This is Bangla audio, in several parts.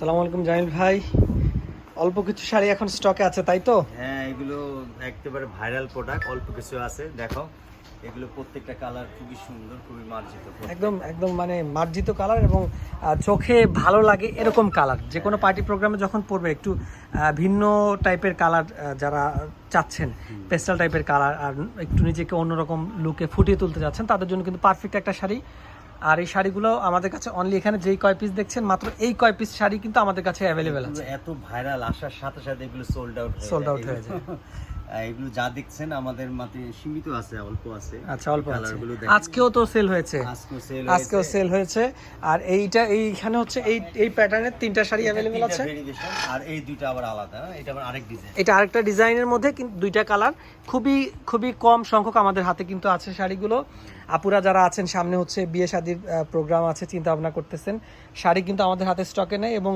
সালাম আলাইকুম জামিল ভাই। অল্প কিছু শাড়ি এখন স্টকে আছে তাই তো? হ্যাঁ এগুলো একেবারে ভাইরাল প্রোডাক্ট অল্প কিছু আছে দেখো। এগুলো প্রত্যেকটা কালার খুবই সুন্দর খুবই মার্জিত একদম একদম মানে মার্জিত কালার এবং চোখে ভালো লাগে এরকম কালার যে কোনো পার্টি প্রোগ্রামে যখন পরবে একটু ভিন্ন টাইপের কালার যারা চাচ্ছেন পেস্টাল টাইপের কালার আর একটু নিজেকে অন্যরকম লুকে ফুটিয়ে তুলতে যাচ্ছেন তাদের জন্য কিন্তু পারফেক্ট একটা শাড়ি। আর এই শাড়িগুলো আমাদের কাছে অনলি এখানে যেই কয় পিস দেখছেন মাত্র এই কয় পিস শাড়ি কিন্তু আমাদের কাছে অ্যাভেলেবেল আছে। এত ভাইরাল আসার সাথে সাথে এগুলো সোল্ড আউট Sold out হয়ে যায়। এগুলো যা দেখছেন আমাদের মাতে সীমিত আছে অল্প আছে। আচ্ছা অল্প আছে। আজকেও তো সেল হয়েছে। আজকেও সেল হয়েছে। আর এইটা এইখানে হচ্ছে এই এই প্যাটার্নের তিনটা শাড়ি অ্যাভেলেবেল আছে। আর এই দুইটা আবার আলাদা? এটা আবার আরেক ডিজাইন এটা আরেকটা ডিজাইনের মধ্যে কিন্তু দুইটা কালার খুবই খুবই কম সংখ্যক আমাদের হাতে কিন্তু আছে শাড়িগুলো। আপুরা যারা আছেন সামনে হচ্ছে বিয়ে শাদির প্রোগ্রাম আছে চিন্তা ভাবনা করতেছেন। শাড়ি কিন্তু আমাদের হাতে স্টকে নেই এবং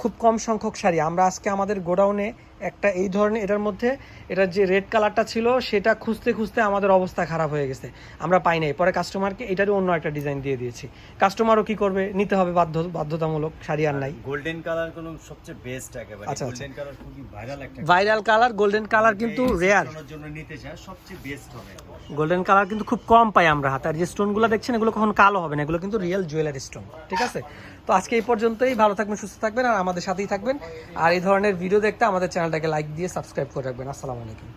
খুব কম সংখ্যক শাড়ি। আমরা আজকে আমাদের গোডাউনে একটা এই ধরনের এটার মধ্যে এটার যে রেড কালারটা ছিল সেটা খুঁজতে খুঁজতে আমাদের অবস্থা খারাপ হয়ে গেছে। আমরা পাই নাই। পরে কাস্টমারকে এটারও অন্য একটা ডিজাইন দিয়ে দিয়েছি। কাস্টমারও কি করবে? নিতে হবে বাধ্য বাধ্যতামূলক শাড়ি আর নাই। গোল্ডেন কালার কোন সবচেয়ে বেস্ট একেবারে। আচ্ছা, আচ্ছা। গোল্ডেন কালার খুবই ভাইরাল একটা ভাইরাল কালার গোল্ডেন কালার কিন্তু রেয়ার জন্য নিতে চায় সবচেয়ে বেস্ট হবে। গোল্ডেন কালার কিন্তু খুব কম পাই আমরা। হাতে আর যে স্টোনগুলো দেখছেন, এগুলো কখন কালো হবে না, এগুলো কিন্তু রিয়েল জুয়েলারি স্টোন ঠিক আছে? তো আজকে এই পর্যন্তই, ভালো থাকবেন, সুস্থ থাকবেন, আর আমাদের সাথেই থাকবেন। আর এই ধরনের ভিডিও দেখতে আমাদের চ্যানেলটাকে লাইক দিয়ে সাবস্ক্রাইব করে রাখবেন। আসসালামু আলাইকুম।